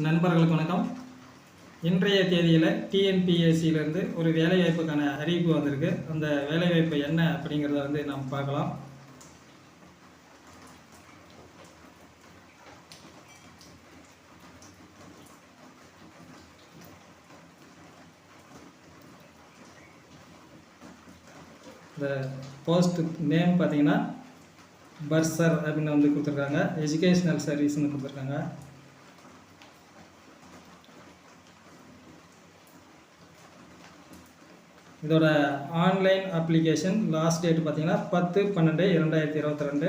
நண்பர்களுக்கு வணக்கம். இன்றைய தேதியில் டிஎன்பிஎஸ்சியிலேருந்து ஒரு வேலைவாய்ப்புக்கான அறிவிப்பு வந்திருக்கு. அந்த வேலைவாய்ப்பு என்ன அப்படிங்கிறத வந்து நாம் பார்க்கலாம். இந்த போஸ்ட் நேம் பார்த்தீங்கன்னா பர்சர் அப்படின்னு வந்து கொடுத்துருக்காங்க. எஜுகேஷ்னல் சர்வீஸ்னு கொடுத்துருக்காங்க. இதோட ஆன்லைன் அப்ளிகேஷன் லாஸ்ட் டேட் பார்த்திங்கன்னா பத்து பன்னெண்டு இரண்டாயிரத்தி இருபத்தி ரெண்டு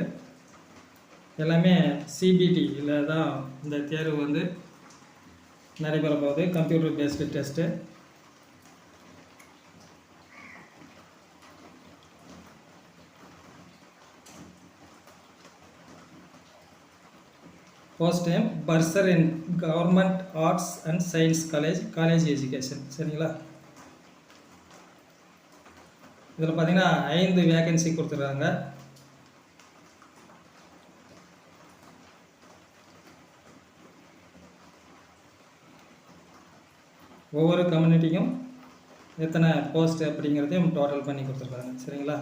எல்லாமே சிபிடி இல்லை தான் இந்த தேர்வு வந்து நடைபெற போகுது computer based test post time bursar in government arts and science college college education சரிங்களா? இதில் பார்த்தீங்கன்னா ஐந்து வேகன்சி கொடுத்துருக்காங்க. ஒவ்வொரு கம்யூனிட்டிக்கும் எத்தனை போஸ்ட் அப்படிங்கிறதையும் டோட்டல் பண்ணி கொடுத்துருக்காங்க. சரிங்களா?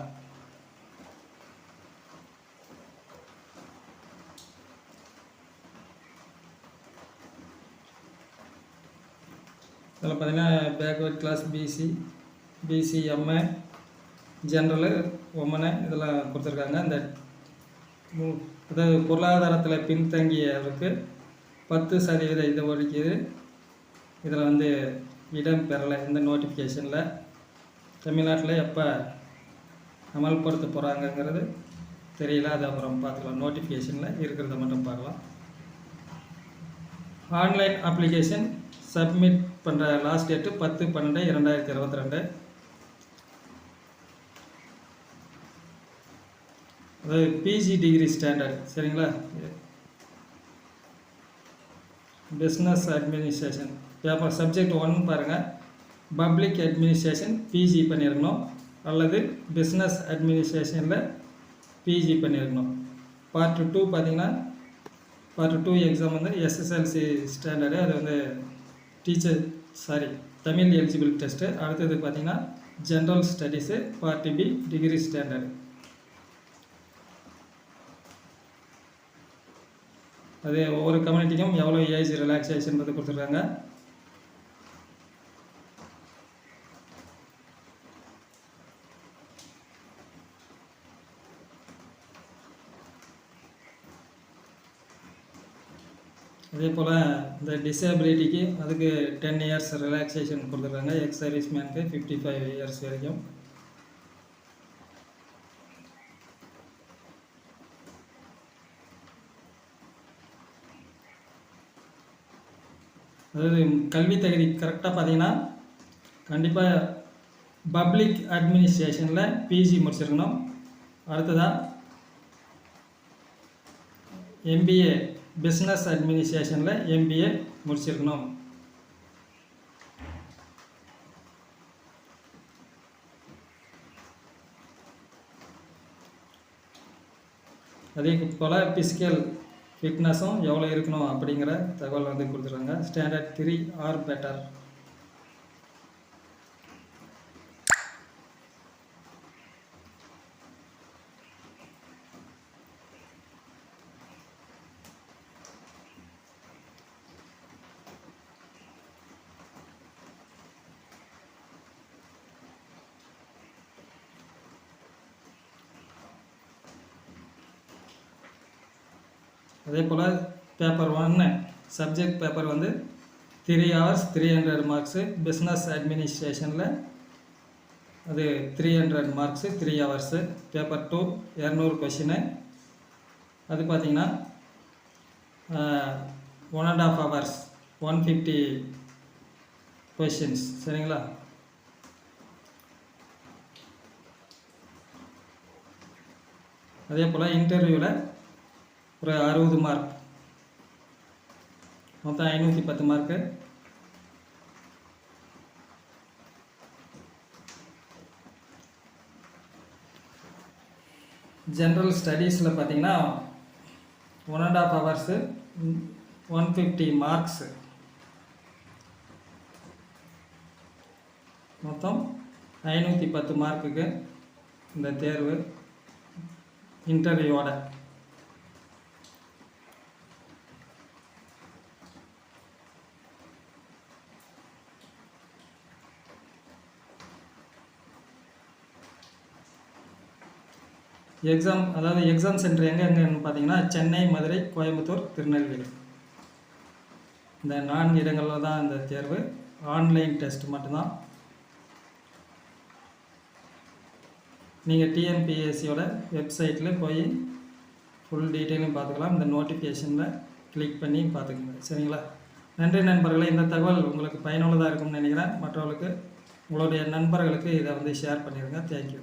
இதில் பார்த்தீங்கன்னா backward class BC BCMA general woman இதெல்லாம் கொடுத்துருக்காங்க. இந்த அதாவது பொருளாதாரத்தில் பின்தங்கியவருக்கு பத்து சதவீத இது ஒதுக்கீடு இதில் வந்து இடம் பெறலை இந்த நோட்டிஃபிகேஷனில் தமிழ்நாட்டில் எப்போ அமல்படுத்த போகிறாங்கங்கிறது தெரியல. அது அப்புறம் பார்த்துக்கலாம். நோட்டிஃபிகேஷனில் இருக்கிறத மட்டும் பார்க்கலாம். ஆன்லைன் அப்ளிகேஷன் சப்மிட் பண்ணுற லாஸ்ட் டேட்டு பத்து பன்னெண்டு இரண்டாயிரத்தி இருபத்தி ரெண்டு. அதாவது பிஜி டிகிரி ஸ்டாண்டர்ட் சரிங்களா? Business administration paper subject one பாருங்கள் பப்ளிக் அட்மினிஸ்ட்ரேஷன் பிஜி பண்ணியிருக்கணும் அல்லது பிஸ்னஸ் அட்மினிஸ்ட்ரேஷனில் பிஜி பண்ணியிருக்கணும் பார்ட் டூ பார்த்தீங்கன்னா பார்ட் டூ எக்ஸாம் வந்து எஸ்எஸ்எல்சி ஸ்டாண்டர்டு அது வந்து teacher sorry Tamil eligible test அடுத்தது பார்த்தீங்கன்னா general studies part B degree standard அது ஒவ்வொரு கம்யூனிட்டிக்கும் எவ்வளோ ஏஜ் ரிலாக்ஸேஷன் வந்து கொடுத்துருக்காங்க. அதே போல் இந்த டிசேபிலிட்டிக்கு அதுக்கு டென் இயர்ஸ் ரிலாக்ஸேஷன் கொடுத்துருக்காங்க. எக்ஸ் சர்வீஸ்மேனுக்கு ஃபிஃப்டி ஃபைவ் இயர்ஸ் வரைக்கும். அதாவது கல்வி தகுதி கரெக்டாக பார்த்தீங்கன்னா கண்டிப்பாக பப்ளிக் அட்மினிஸ்ட்ரேஷனில் பிஜி முடிச்சிருக்கணும். அடுத்ததாக எம்பிஏ பிஸ்னஸ் அட்மினிஸ்ட்ரேஷனில் எம்பிஏ முடிச்சிருக்கணும். அதே போல் பிசிக்கல் ஃபிட்னஸும் எவ்வளோ இருக்கணும் அப்படிங்கிற தகவல் வந்து கொடுத்துருக்காங்க. ஸ்டாண்டர்ட் த்ரீ ஆர் பெட்டர் அதே போல் பேப்பர் ஒன்று சப்ஜெக்ட் பேப்பர் வந்து three hours three hundred marks business அட்மினிஸ்ட்ரேஷனில் அது three hundred marks three hours paper two இரநூறு கொஷினு அது பார்த்தீங்கன்னா one and half hours one fifty questions சரிங்களா? அதே போல் இன்டர்வியூவில் ஒரு அறுபது மார்க் மொத்தம் ஐநூற்றி பத்து மார்க்கு ஜென்ரல் ஸ்டடீஸில் பார்த்தீங்கன்னா one and half hours one fifty marks மொத்தம் ஐநூற்றி பத்து மார்க்குக்கு இந்த தேர்வு இன்டர்வியூவோட எக்ஸாம் அதாவது எக்ஸாம் சென்டர் எங்கே எங்கேன்னு பார்த்தீங்கன்னா சென்னை மதுரை கோயம்புத்தூர் திருநெல்வேலி. இந்த நான்கு இடங்களில் தான் இந்த தேர்வு. ஆன்லைன் டெஸ்ட் மட்டும்தான். நீங்கள் டிஎன்பிஎஸ்சியோட வெப்சைட்டில் போய் ஃபுல் டீட்டெயிலும் பார்த்துக்கலாம். இந்த நோட்டிஃபிகேஷனில் கிளிக் பண்ணி பார்த்துக்கோங்க. சரிங்களா? நன்றி நண்பர்களே. இந்த தகவல் உங்களுக்கு பயனுள்ளதாக இருக்கும்னு நினைக்கிறேன். மற்றவர்களுக்கு உங்களுடைய நண்பர்களுக்கு இதை வந்து ஷேர் பண்ணிடுங்க. தேங்க்யூ